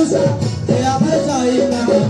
মানুষ আমার চাই না।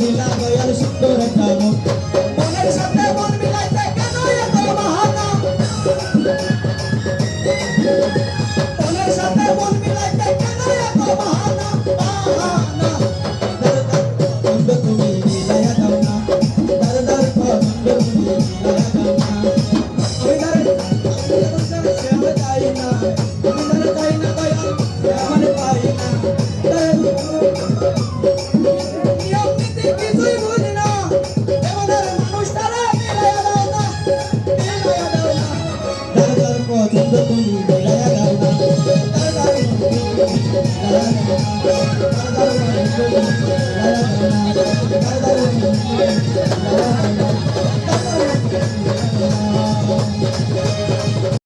দিলাম দয়াল সুন্দর একটা মুখ